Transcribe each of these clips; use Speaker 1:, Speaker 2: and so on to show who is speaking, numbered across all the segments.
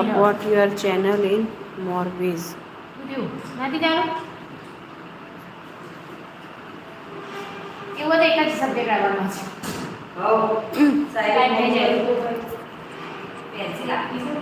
Speaker 1: support your channel in more ways.
Speaker 2: એવો તો એક જ સબ્જેક્ટ આવવાનો છે. કાંઈ થઈ જાય.
Speaker 3: પેન્સિલ આપી છે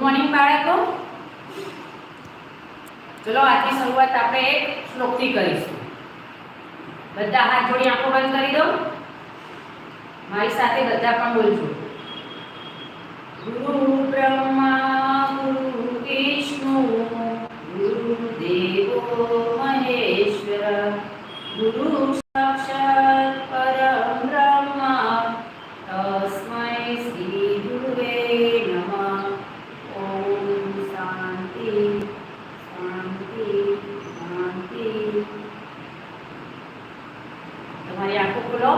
Speaker 2: ગુડ મોર્નિંગ બાળકો. ચલો, આજની શરૂઆત આપણે એક શ્લોકથી કરીશું. બધા હાથ જોડી આંખો બંધ કરી દો. મારી સાથે બધા પણ બોલજો. ગુરુ બ્રહ્મા ગુરુ વિષ્ણુ ગુરુ દેવો મહેશ્વર ગુરુ સાક્ષાત પરમ બ્રહ્મ તસ્મૈ શ્રી ગુરુવે નમઃ ઓમ શાંતિ શાંતિ શાંતિ તમારી આંખો ખોલો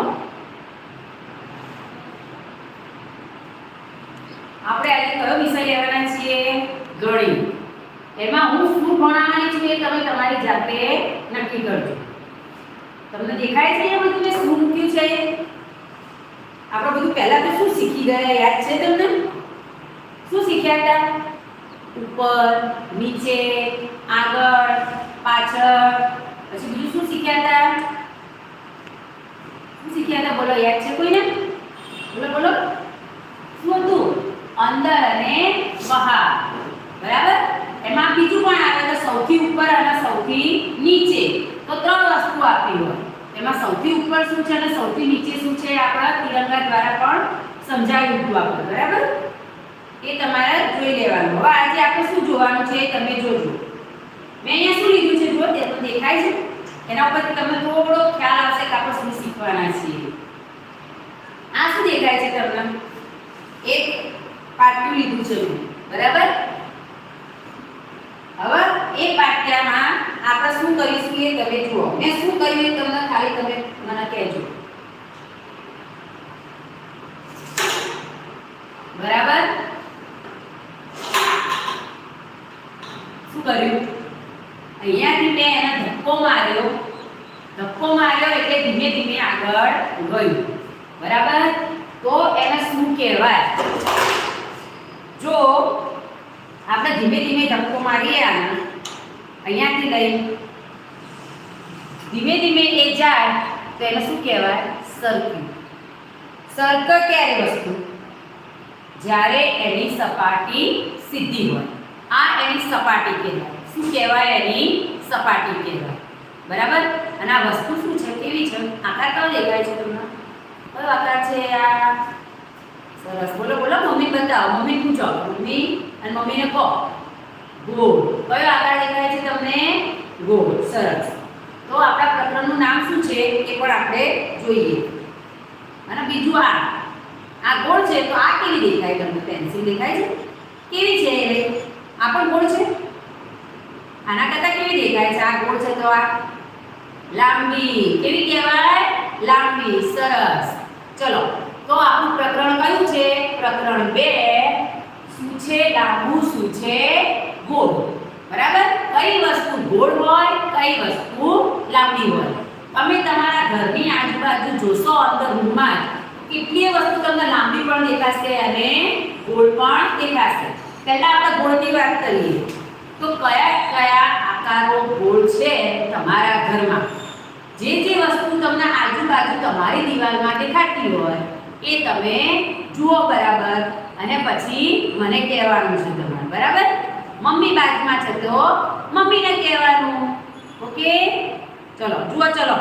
Speaker 2: આપણે આજે કયો વિષય લેવાના છીએ ગણિત એમાં હું શું ભણાવવાની છું એ તમે તમારી જાતે નક્કી કરજો. તમને દેખાય છે એ બધું શું મૂક્યું છે? આપણે બધું પહેલા તો શું શીખી ગયા? યાદ છે તમને? શું શીખ્યા હતા? ઉપર, નીચે, આગળ, પાછળ, પછી બીજું શું શીખ્યા હતા? શું શીખ્યા હતા? બોલો, યાદ છે કોઈને? બોલો બોલો. શું હતું? અંદર અને બહાર. બરાબર? એમાં બીજું પણ આવે કે સૌથી ઉપર અને સૌથી નીચે. તો ત્રણ વસ્તુ આપી હોય. એમાં સૌથી ઉપર શું છે અને સૌથી નીચે શું છે આપણા તિરંગા દ્વારા પણ સમજાવી દીધું આપણે બરાબર? એ તમારે જોઈ લેવાનું. હવે આજે આપણે શું જોવાનું છે એ તમે જોજો. મેં અહીંયા શું લીધું છે જો તે તો દેખાય છે. એના ઉપરથી તમને થોડો ખ્યાલ આવશે કે આપણે શું શીખવાના છીએ. આ શું દેખાય છે તમને? એક પાટલું લીધું છે. બરાબર? હવે એ પાટિયામાં આપણે શું કરીશું એ તમે જુઓ. મેં શું કર્યું એ તમને ખાલી તમે મને કહેજો. બરાબર? શું કર્યું? અહીંયાથી મેં એને ધક્કો માર્યો. ધક્કો માર્યો એટલે ધીમે ધીમે આગળ ગયું. બરાબર? તો એને શું કહેવાય? જો આપણે ધીમે ધીમે ધક્કો મારીએ આને અહીંયાથી લઈ, ધીમે ધીમે એ જાય તો એને શું કહેવાય? સર્કલ સર્કલ ક્યારે વસ્તુ? જ્યારે એની સપાટી સીધી હોય. આ એની સપાટી કહેવાય. શું કહેવાય એની સપાટી કહેવાય? બરાબર? અને આ વસ્તુ શું છે? કેવી છે? આકાર કયો દેખાય છે તમને? કયો આકાર છે આ? સરસ. બોલો બોલો, મમ્મી બતાવો. મમ્મી પૂછો મમ્મી અને મમ્મીને કહો. ગોળ. કયો આકાર દેખાય છે તમને? ગોળ. સરસ. તો આપણા પ્રકરણનું નામ શું છે એ પણ આપણે જોઈએ. અને બીજું આ. આ ગોળ છે તો આ કેવી દેખાય તમને? પેન્સિલ દેખાય છે? કેવી છે એ આ પણ ગોળ છે? આના કરતાં કેવી દેખાય છે? આ ગોળ છે તો આ લાંબી. કેવી કહેવાય? લાંબી. સરસ. ચલો. તો આપણું પ્રકરણ કયું છે? પ્રકરણ બે, શું છે? લાંબુ શું છે? ગોળ. બરાબર? કઈ વસ્તુ ગોળ હોય, કઈ વસ્તુ લાંબી હોય? તમે તમારા ઘરની આજુબાજુ જોશો અંદર રૂમમાં કેટલી વસ્તુ તમને લાંબી પણ દેખાશે અને ગોળ પણ દેખાશે. પહેલા આપણે ગોળની વાત કરીએ. તો કયા કયા આકારો ગોળ છે તમારા ઘરમાં? જે જે વસ્તુ તમને આજુબાજુ તમારી દિવાલમાં દેખાતી હોય એ તમે જુઓ બરાબર. અને પછી મને કહેવાનું છે તમારે, બરાબર? મમ્મી બાજુમાં છે તો મમ્મીને કહેવાનું. ઓકે? ચલો, જુઓ, ચલો.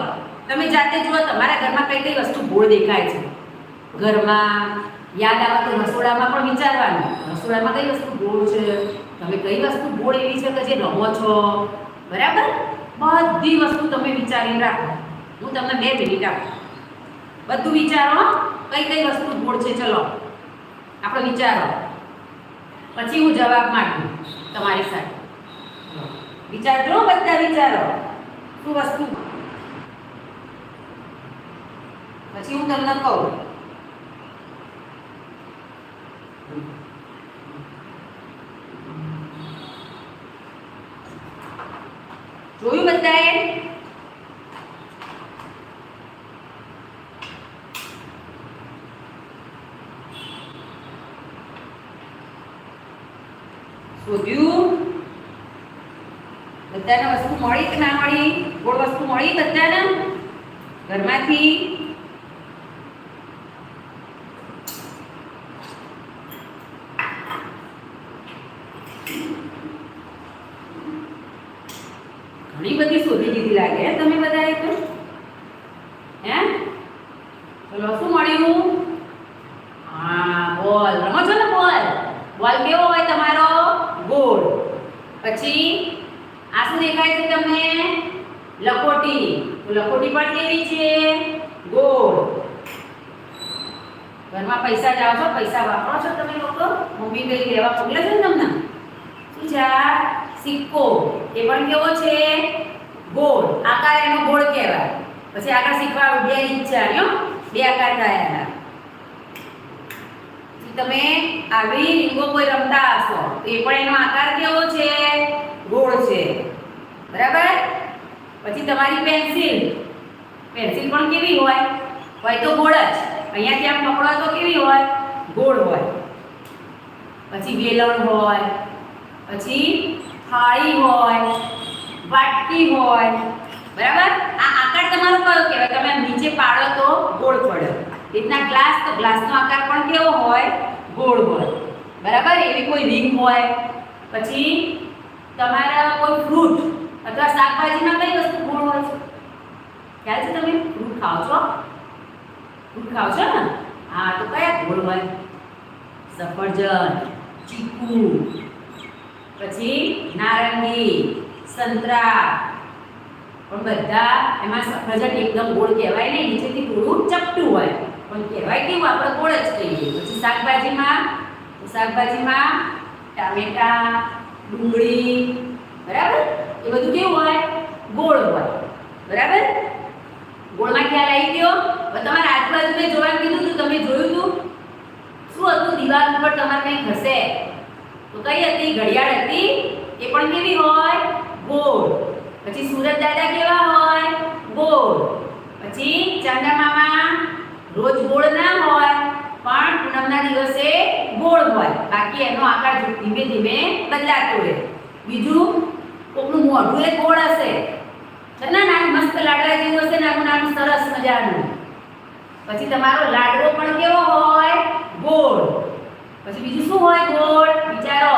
Speaker 2: તમે જાતે જુઓ, તમારા ઘરમાં કઈ કઈ વસ્તુ ગોળ દેખાય છે? ઘરમાં, યાદ આવે તો રસોડામાં પણ વિચારવાનું. રસોડામાં કઈ વસ્તુ ગોળ છે? તમે કઈ વસ્તુ ગોળ એવી છે કે જે રમો છો? બરાબર? બધી વસ્તુ તમે વિચારીને રાખો. હું તમને બે મિનિટ આપું. બધું વિચારો કઈ કઈ વસ્તુ ગોળ છે, ચલો. આપણે વિચારો પછી હું જવાબ માંગુ તમારી સાથે. વિચારજો બધા વિચારો. શું વસ્તુ? પછી હું તમને કહું જોયું બધાએ શોધ્યું બધાને વસ્તુ મળી કે ના મળી ગોળ વસ્તુ મળી બધાને ઘરમાંથી ઘણી બધી શોધી દીધી લાગે હે તમે બધાએ તો હે ચલો શું મળ્યું હા બોલ રમો છો ને બોલ બોલ કેવો હોય તમારો ગોળ પછી આ શું દેખાય છે તમને લખોટી તો લખોટી પણ કેવી છે ગોળ ઘરમાં પૈસા જાઓ છો પૈસા વાપરો છો તમે લોકો મમ્મી કઈ લેવા મોકલે છે ને તમને શું છે સિક્કો. એ પણ કેવો છે? ગોળ. આકાર એનો ગોળ કહેવાય. પછી આકાર શીખવાડું, બે રીત છે બે આકાર થાય તમે આવી રીંગો કોઈ રમતા હશો, તો એ પણ એનો આકાર કેવો છે? ગોળ છે. બરાબર? પછી તમારી પેન્સિલ. પેન્સિલ પણ કેવી હોય? હોય તો ગોળ જ. અહીંયાથી આમ પકડો તો કેવી હોય? ગોળ હોય. પછી વેલણ હોય, પછી થાળી હોય, વાટકી હોય. બરાબર? આ આકાર તમારો કયો કહેવાય? તમે નીચે પાડો તો ગોળ પડે રીતના ગ્લાસ, તો ગ્લાસનો આકાર પણ કેવો હોય? ગોળ હોય. બરાબર? એવી કોઈ રિંગ હોય. પછી તમારા કોઈ ફ્રૂટ અથવા શાકભાજીમાં કઈ વસ્તુ ગોળ હોય છે? ખ્યાલ છે તમે ફ્રૂટ ખાઓ છો? ફ્રૂટ ખાઓ છો ને? હા, તો કયા ગોળ હોય? સફરજન. ચીકુ. પછી નારંગી, સંતરા. પણ બધા એમાં સફરજન એકદમ ગોળ કહેવાય નહીં, નીચેથી થોડું ચપટું હોય. પણ કહેવાય કેવું? આપણે ગોળ જ કહીએ. પછી શાકભાજીમાં શાકભાજીમાં ટામેટા, ડુંગળી, બરાબર? એ બધું કેવું હોય? ગોળ હોય. બરાબર? ગોળમાં ખ્યાલ આવી ગયો? તમારા આજુબાજુ મેં જોવાનું કીધું હતું તમે જોયું હતું શું હતું? દિવાલ ઉપર તમારે કંઈ હશે? તો કઈ હતી? ઘડિયાળ હતી? એ પણ કેવી હોય? ગોળ. પછી સુરત દાદા કેવા હોય? ગોળ. પછી ચાંદા મામા રોજ ગોળ ના હોય, પણ પૂનમના દિવસે ગોળ હોય. બાકી એનો આકાર ધીમે ધીમે બદલાતો રહે. બીજું, કોકનું મોઢું એ ગોળ હશે. છે ને નાનું મસ્ત લાડવા જેવું હશે નાનું નાનું સરસ મજાનું. પછી તમારો લાડવો પણ કેવો હોય? ગોળ. પછી બીજું શું હોય ગોળ? વિચારો.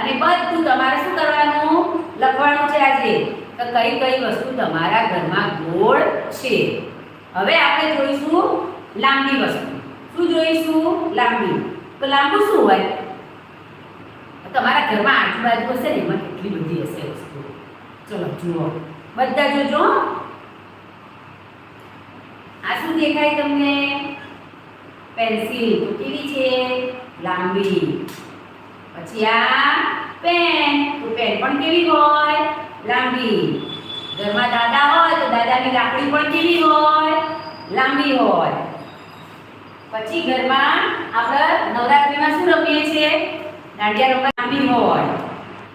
Speaker 2: અને બધું તમારે શું કરવાનું? લખવાનું છે આજે. તો કઈ કઈ વસ્તુ તમારા ઘરમાં ગોળ છે. હવે આપણે જોઈશું લાંબી વસ્તુ. શું જોઈશું? લાંબી. તો લાંબુ શું હોય? તમારા ઘરમાં આજુબાજુ હશે ને એમાં કેટલી બધી હશે વસ્તુ ચલો જુઓ. બધા જોજો. આ શું દેખાય તમને? પેન્સિલ તો કેવી છે, લાંબી. પછી આ પેન, તો પેન પણ કેવી હોય? લાંબી. ઘરમાં દાદા હોય, તો દાદાની લાકડી પણ કેવી હોય? લાંબી હોય. પછી ઘરમાં આપણે નવરાત્રિમાં શું રમીએ છીએ? દાંડિયા રમવા લાંબી હોય.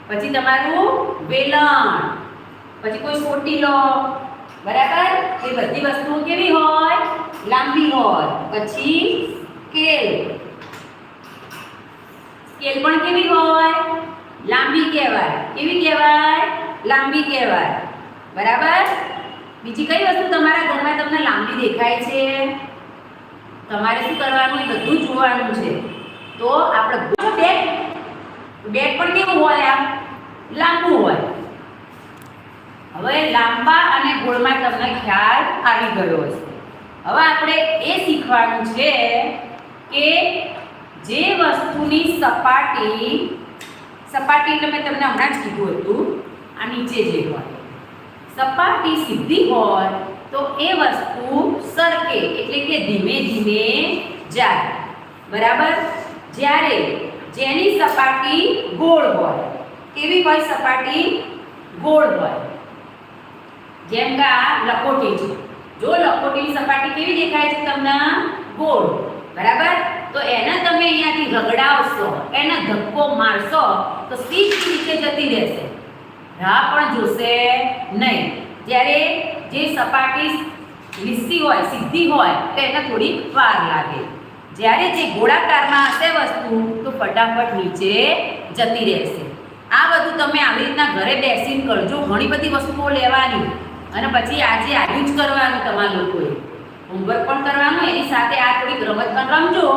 Speaker 2: પછી તમારું વેલણ. પછી કોઈ સોટીલો બરાબર? એ બધી વસ્તુઓ કેવી હોય? લાંબી હોય. પછી સ્કેલ સ્કેલ પણ કેવી હોય? લાંબી કહેવાય. કેવી કહેવાય? લાંબી કહેવાય. બરાબર? બીજી કઈ વસ્તુ તમારા ઘરમાં તમને લાંબી દેખાય છે? તમારે શું કરવાનું? એ બધું જોવાનું છે. તો આપણે બેગ બેગ પણ કેવું હોય આમ? લાંબુ હોય. હવે લાંબા અને ગોળમાં તમને ખ્યાલ આવી ગયો હશે. હવે આપણે એ શીખવાનું છે કે જે વસ્તુની સપાટી સપાટી એટલે મેં તમને હમણાં જ કીધું હતું, આ નીચે જે હોય. સપાટી સીધી હોય તો એ વસ્તુ સરકે, એટલે કે ધીમે ધીમે જાય. બરાબર? જ્યારે જેની સપાટી ગોળ હોય, કેવી હોય સપાટી? ગોળ હોય. જેમ કે આ લકોટી છે. જો લકોટીની સપાટી કેવી દેખાય છે તમને? ગોળ. બરાબર? તો એને તમે અહીંયાથી રગડાવશો, એને ધક્કો મારશો, તો સીધી નીચે જતી રહેશે. રાહ પણ જોશે નહીં. જ્યારે જે સપાટી લીસી હોય, સીધી હોય, તો એને થોડી વાર લાગે. જ્યારે જે ગોળાકારમાં હશે વસ્તુ, તો ફટાફટ નીચે જતી રહેશે. આ બધું તમે આવી રીતના ઘરે બેસીને કરજો. ઘણી બધી વસ્તુઓ લેવાની. અને પછી આજે આજુ જ કરવાનું તમારા લોકોએ. હોમવર્ક પણ કરવાનું, એની સાથે આ થોડીક રમત પણ રમજો.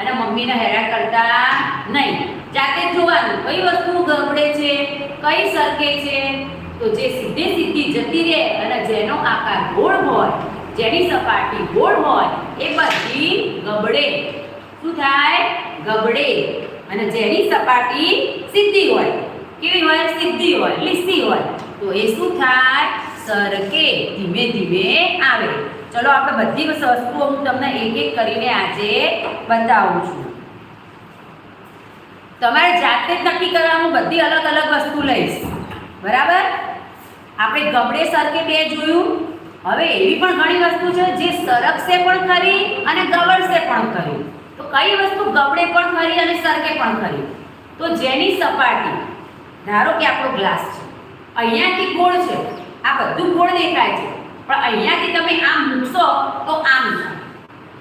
Speaker 2: અને મમ્મીને હેરાન કરતા નહીં. જાતે જોવાનું, કઈ વસ્તુ ગબડે છે, કઈ સરકે છે. તો જે સીધે સીધી જતી રહે અને જેનો આકાર ગોળ હોય, જેની સપાટી ગોળ હોય, એ બધી ગબડે. શું થાય? ગબડે. અને જેની સપાટી સીધી હોય, કેવી હોય? સીધી હોય, લીસી હોય. તો એ શું થાય? સરકે ધીમે ધીમે આવે. ચલો, આપણે બધી વસ્તુઓ હું તમને એક એક કરીને આજે બતાવું છું. તમારે જાતે જ નક્કી કરવાનું, બધી અલગ અલગ વસ્તુ લઈશ. બરાબર? આપણે ગબડે સરકે બે જોયું. હવે એવી પણ ઘણી વસ્તુ છે જે સરકશે પણ ખરી અને ગબડશે પણ ખરી. તો કઈ વસ્તુ ગબડે પણ ખરી અને સરકે પણ ખરી? તો જેની સપાટી, ધારો કે આપણો ગ્લાસ છે. અહીંયાથી ગોળ છે. આ બધું ગોળ દેખાય છે. પણ અહીંયાથી તમે આમ મૂકશો તો આમ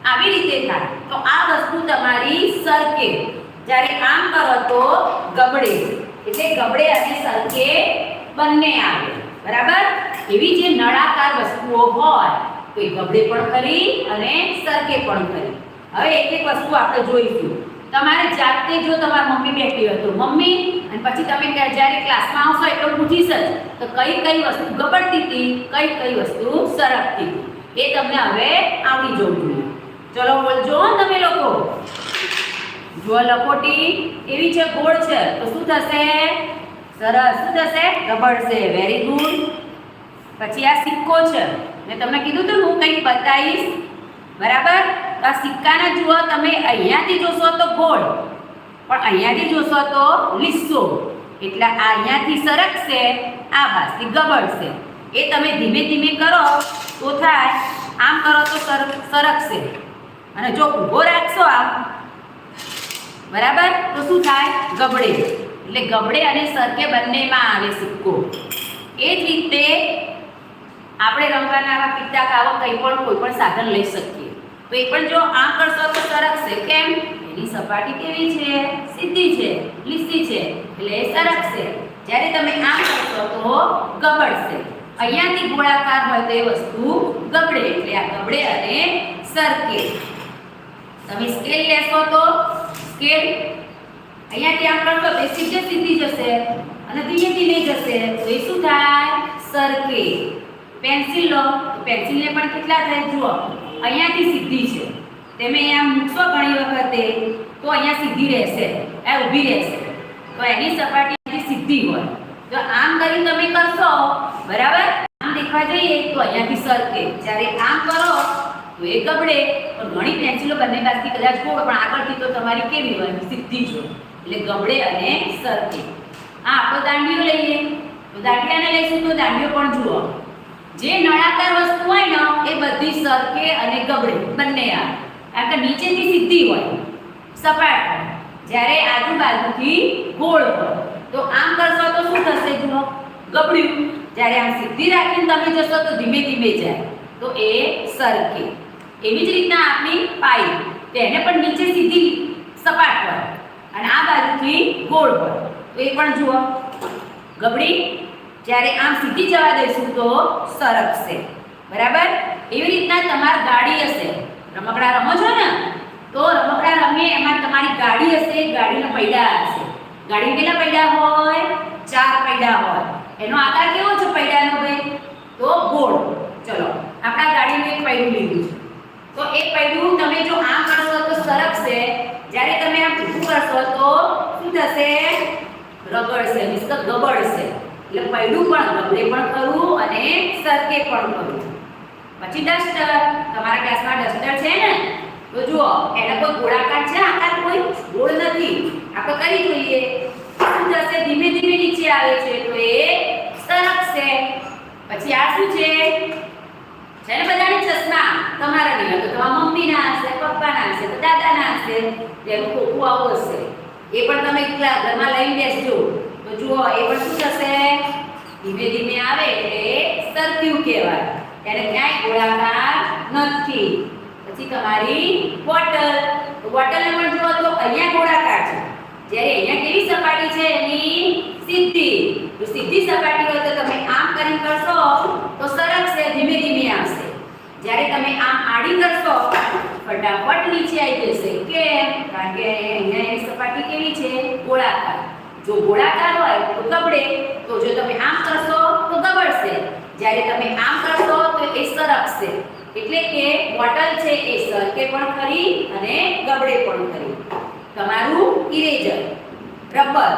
Speaker 2: આવી રીતે થાય. તો આ વસ્તુ તમારી સરકે. જ્યારે આમ કરો તો ગબડે. એટલે ગબડે અને સરકે બંને આવે. બરાબર? એવી જે નળાકાર વસ્તુઓ હોય, તો એ ગબડે પણ ખરી અને સરકે પણ ખરી. હવે એક એક વસ્તુ આપણે જોઈશું. તમારે જાતે જો તમારા મમ્મી બેઠી હોય તો મમ્મી, અને પછી તમે જ્યારે ક્લાસમાં આવશો એટલે પૂછીશ જ. તો કઈ કઈ વસ્તુ ગબડતી હતી? કઈ કઈ વસ્તુ સરકતી એ તમને હવે આવડી જવું જોઈએ. ચલો, બોલજો તમે લોકો. જો લખોટી એવી છે? ગોળ છે. તો શું થશે? સરસ. શું થશે? ગબડશે વેરી ગુડ પછી આ સિક્કો છે. મેં તમને કીધું હતું હું કંઈક બતાવીશ. બરાબર? તો આ સિક્કાને જુઓ, તમે અહીંયાથી જોશો તો ગોળ, પણ અહીંયાથી જોશો તો લીસો. એટલે આ અહીંયાથી સરકશે, આ બાજુથી ગબડશે. એ તમે ધીમે ધીમે કરો, તો થાય, આમ કરો તો સર, સરકશે. અને જો ઊભો રાખશો આમ, બરાબર? તો શું થાય? ગબડે. એટલે ગબડે અને સરકે બંનેમાં આવે સિક્કો. એ જ રીતે આપણે રમવાના આવા પિત્તા કાવા કંઈ પણ કોઈ પણ સાધન લઈ શકીએ. તો એ પણ જો આ કરશો તો સરકશે કેમ? એની સપાટી કેવી છે? સીધી છે, લીસી છે, એટલે એ સરકશે જ્યારે તમે આમ કરશો તો ગબડશે. અહીંયાથી ગોળાકાર હોય તો એ વસ્તુ ગબડે, એટલે આ ગબડે અને સરકે. તમે સ્કેલ લેશો તો સ્કેલ અહીંયાથી આમ કરશો તો એ સીધે સીધી જશે અને ધીમે ધીમે જશે. તો એ શું થાય? સરકે. પેન્સિલ લો. પેન્સિલને પણ કેટલા થાય? જુઓ. અહીંયાથી સીધી છે. તમે અહીંયા મૂકશો ઘણી વખતે, તો અહીંયા સીધી રહેશે, એ ઊભી રહેશે. તો એની સપાટી સીધી હોય. જો આમ કરી તમે કરશો, બરાબર? આમ દેખવા જઈએ, તો અહીંયાથી સરકે. જ્યારે આમ કરો, તો એ ગબડે. પણ ઘણી પેન્સિલો બંને બાજુથી કદાચ ગોળ, પણ આગળથી તો તમારી કેવી હોય? સીધી જ એટલે ગબડે અને સરકે. આ આપણો દાંડીઓ લઈએ. તો દાંડિયાને લઈશું તો દાંડીઓ પણ જુઓ. જે નળાકાર વસ્તુ હોય ને, એ બધી સરકે અને ગબડે, બંને આવે કારણ કે નીચેથી સીધી હોય, સપાટ હોય. જ્યારે આજુબાજુથી ગોળ હોય. તો આમ કરશો તો શું થશે જુઓ ગબડ્યું. જ્યારે આમ સીધી રાખીને તમે જશો તો ધીમે ધીમે જાય. તો એ સરકે. એવી જ રીતના આપણી પાઇપ. તેને પણ નીચે સીધી સપાટ હોય અને આ બાજુથી ગોળ હોય. તો એ પણ જુઓ. ગબડી. જ્યારે આમ સીધી જવા દઈશું તો સરકશે. બરાબર? એવી રીતના તમારી ગાડી હશે. રમકડા રમો છો ને? તો રમકડા રમીએ, એમાં તમારી ગાડી હશે, ગાડીના પૈડા હશે. ગાડી કેટલા પૈડા હોય? ચાર પૈડા હોય. એનો આકાર કેવો છે પૈડાનો ભાઈ? તો ગોળ. ચલો, આપણા ગાડીનું એક પૈડું લીધું છે. તો એક પૈડું તમે જો આમ કરશો તો સરકશે. જ્યારે તમે આમ ઊભું કરશો તો શું થશે? રગડશે, મિસ્ક ગબડશે. એટલે પૈડું પણ ગભરે પણ ખરું અને સરકે પણ ખરું. પછી ડસ્ટર. તમારા ક્લાસમાં ડસ્ટર છે ને? તો જુઓ, એનો કોઈ ગોળાકાર છે? આકાર કોઈ? ગોળ નથી. આપણે કરી જોઈએ. શું થશે? ધીમે ધીમે નીચે આવે છે તો એ સરકશે પછી આ શું છે? છે ને બધાને ચશ્મા? તમારા નહીં, તો તમારા મમ્મીના હશે, પપ્પાના હશે, તો દાદાના હશે એનું ખોખું આવું હશે. એ પણ તમે ઘરમાં લઈને બેસજો. જુઓ, એ પણ શું થશે? ધીમે ધીમે આવે એટલે સરક્યું કહેવાય. એને ક્યાંય ગોળાકાર નથી. પછી તમારી બોટલ. બોટલને પણ જુઓ, તો અહીંયા ગોળાકાર છે. જ્યારે અહીંયા કેવી સપાટી છે? એની સીધી. જો સીધી સપાટી હોય તો તમે આમ કરીને કરશો, તો સરકશે ધીમે ધીમે આવશે. જ્યારે તમે આમ આડી કરશો, ફટાફટ નીચે આવી જશે. કેમ? કારણ કે અહીંયા એની સપાટી કેવી છે? ગોળાકાર. જો ગોળાકાર હોય તો ગબડે, તો જો તમે આમ કરશો તો ગબડશે. જ્યારે તમે આમ કરશો તો એ સરકશે. એટલે કે બોટલ છે એ સરકે પણ ખરી અને ગબડે પણ ખરી. તમારું ઇરેઝર, રબર.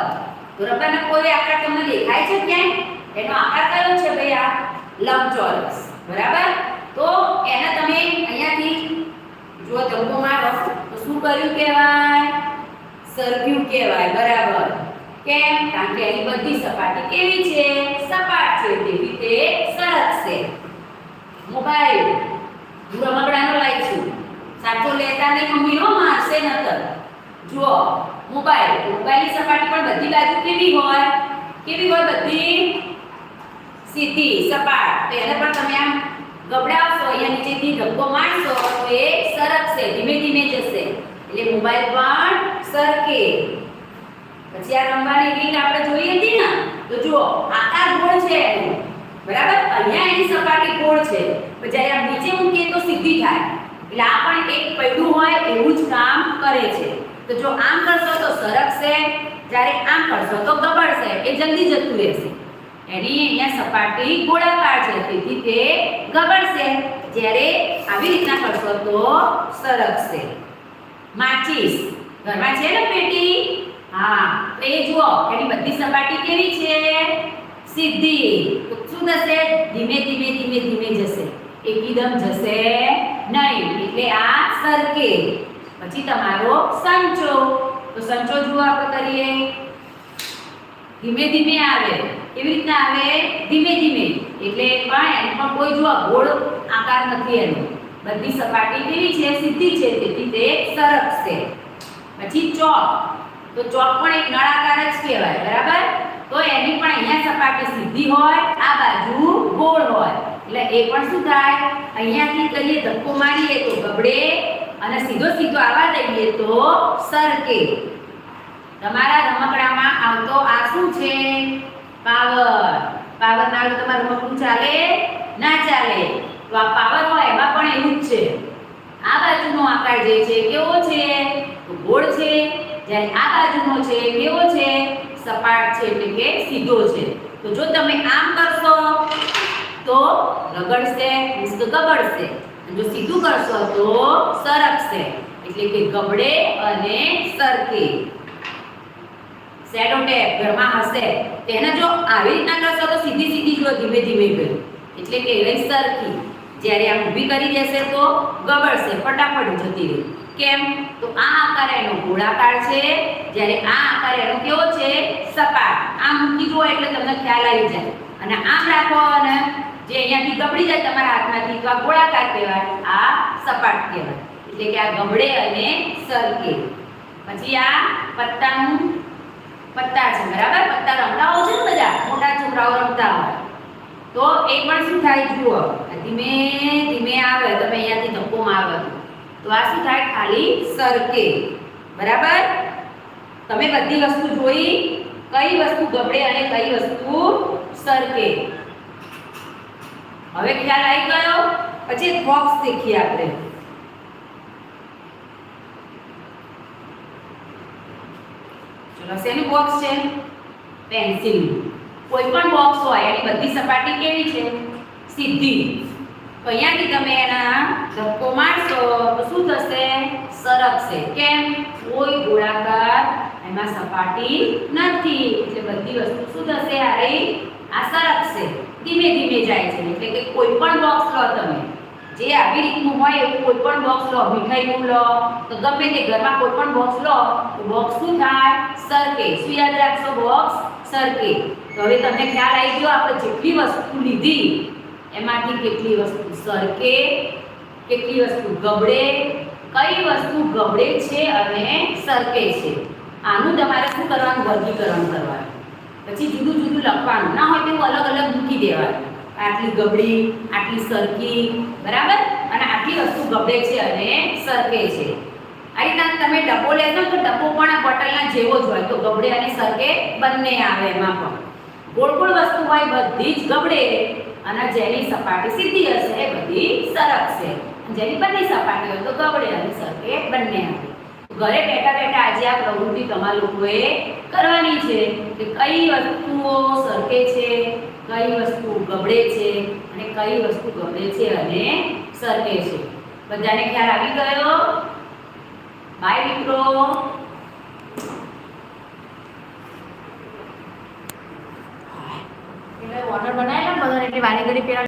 Speaker 2: તો રબરનો કોઈ આકાર તમને દેખાય છે ક્યાંય? એનો આકાર કયો છે ભાઈ આ લંબચોરસ. બરાબર? તો એને તમે અહીંયાથી જો ધક્કો મારો તો શું કર્યું કહેવાય? સરક્યું કહેવાય. બરાબર. કેમ? કારણ કે એની બધી સપાટી કેવી છે? સપાટ છે. તેથી તે છે. મોબાઈલ. હું રમકડાનો લાવી છું. સાચો લેતા નહીં મમ્મીનો મારશે નતર જુઓ, મોબાઈલ. મોબાઈલની સપાટી પણ બધી બાજુ કેવી હોય? કેવી હોય બધી? સીધી સપાટ. તો એને પણ તમે આમ ગબડાવશો અહીંયા નીચેથી ધક્કો મારશો, તો એ સરકશે ધીમે ધીમે જશે. એટલે મોબાઈલ પણ સરકે પછી આ રમવાની રીત આપણે જોઈ હતી ને, તો જુઓ, આકાર ગોળ છે એનો. બરાબર? અહીંયા એની સપાટી ગોળ છે. પછી આ નીચે મૂકીએ તો સીધી થાય. એટલે આ પણ એક પૈડું હોય એવું જ કામ કરે છે. તો જો આમ કરશો તો સરકશે, જ્યારે આમ કરશો તો ગબડશે. એ જલ્દી જતું રહેશે. એની અહીંયા સપાટી ગોળાકાર છે, તેથી તે ગબડશે. જ્યારે આવી રીતના કરશો તો સરકશે. માચીસ. ઘરમાં છે ને પેટી? હા, તો એ જુઓ, એની બધી સપાટી કેવી છે? સીધી. તો શું થશે ધીમે ધીમે ધીમે ધીમે જશે. એકદમ જશે નહીં. એટલે આ સરકે પછી તમારો સંચો. તો સંચો જુઓ આપણે કરીએ. ધીમે ધીમે આવે. કેવી રીતના આવે? ધીમે ધીમે. એટલે પણ એને પણ કોઈ જુઓ, ગોળ આકાર નથી એનો. બધી સપાટી કેવી છે? સીધી છે. તેથી તે સરકશે. પછી ચોક. તો ચોક પણ એક નળાકાર જ કહેવાય, બરાબર? તો એની પણ અહીંયા સપાટી સીધી હોય, આ બાજુ ગોળ હોય. એટલે એ પણ શું થાય? અહીંયાથી કરીએ ધક્કો મારીએ તો ગબડે અને સીધો સીધો આવા દઈએ તો સરકે. તમારા રમકડામાં આવતો આ શું છે? પાવર. પાવર ના તમારું રમકડું ચાલે? ના ચાલે. તો આ પાવર હોય એમાં પણ એવું જ છે. આ બાજુનો આકાર જે છે, કેવો છે? તો ગોળ છે. જ્યારે આ બાજુનો છે કેવો છે? સપાટ છે એટલે કે સીધો છે. તો જો તમે આમ કરશો, તો રગડશે મીન્સ ગબડશે. જો સીધું કરશો, તો સરકશે. એટલે કે ગબડે અને સરકે. સેડો ટેપ ઘરમાં હશે. તેને જો આવી રીતના કરશો, તો સીધી સીધી જો ધીમે ધીમે ગઈ એટલે કે રહી સરખી જ્યારે આમ ઊભી કરી દેશે, તો ગબડશે, ફટાફટ જતી રહી. કેમ? તો આ આકાર એનો ગોળાકાર છે. જ્યારે આ આકાર એનો કેવો છે? સપાટ. આમ મૂકી જુઓ એટલે તમને ખ્યાલ આવી જાય. અને આમ રાખો અને જે અહીંયાથી ગબડી જાય તમારા હાથમાંથી, તો આ ગોળાકાર કહેવાય. આ સપાટ કહેવાય. એટલે કે આ ગબડે અને સરકે. પછી આ પત્તાનું પત્તા છે, બરાબર? પત્તા રમતા હોય છે ને બધા? મોટા છોકરાઓ રમતા હોય. તો એ પણ શું થાય? જુઓ. ધીમે ધીમે આવે. તમે અહીંયાથી ધક્કો મારો. તો આ શું થાય? ખાલી સરકે. બરાબર? તમે બધી વસ્તુ જોઈ કઈ વસ્તુ ગબડે અને કઈ વસ્તુ સરકે. હવે ખ્યાલ આવી ગયો? પછી એક બોક્સ શીખીએ આપણે. ચલો, શેનું બોક્સ છે? પેન્સિલ કોઈ પણ બોક્સ હોય, એની બધી સપાટી કેવી છે? સીધી. તો અહીંયાથી તમે એના ધક્કો મારશો તો શું થશે? સરકશે. કેમ? કોઈ ગોળાકાર એમાં સપાટી નથી. એટલે બધી વસ્તુ શું થશે? અરે આ સરકશે. ધીમે ધીમે જાય છે. એટલે કે કોઈ પણ બોક્સ લો તમે. જે આવી રીતનું હોય એવું કોઈ પણ બોક્સ લો. મીઠાઈનું લો. તો ગમે તે ઘરમાં કોઈ પણ બોક્સ લો, તો બોક્સ શું થાય? સરકે. શું યાદ રાખશો? બોક્સ સરકે. તો હવે તમને ખ્યાલ આવી ગયો, આપણે જેટલી વસ્તુ લીધી એમાંથી કેટલી વસ્તુ સરકે, કેટલી વસ્તુ ગબડે, કઈ વસ્તુ ગબડે છે અને સરકે છે. આનું તમારે શું કરવાનું? વર્ગીકરણ કરવાનું. પછી જુદું જુદું લખવાનું. ના હોય તેવું અલગ અલગ મૂકી દેવાનું. આટલી ગબડી, આટલી સરકી, બરાબર? અને આટલી વસ્તુ ગબડે છે અને સરકે છે. આ રીતના તમે ડબ્બો લેશો તો ડબ્બો પણ આ બોટલના જેવો જ હોય. તો ગબડે અને સરકે બંને આવે એમાં પણ. ગોળ ગોળ વસ્તુ હોય, બધી જ ગબડે. અને જેની સપાટી સીધી હશે એ બધી સરકશે જેની બંને સપાટી હોય તો ગબડે અને સરકે બંને આવે. ઘરે બેઠા બેઠા આજે આ પ્રવૃત્તિ તમારા લોકોએ કરવાની છે કે કઈ વસ્તુઓ સરકે છે, કઈ વસ્તુ ગબડે છે અને કઈ વસ્તુ ગબડે છે અને સરકે છે. બધાને ખ્યાલ આવી ગયો? બાય મિત્રો.
Speaker 3: ઓર્ડર બનાવેલા બધા એટલે વારી ઘડી પેલા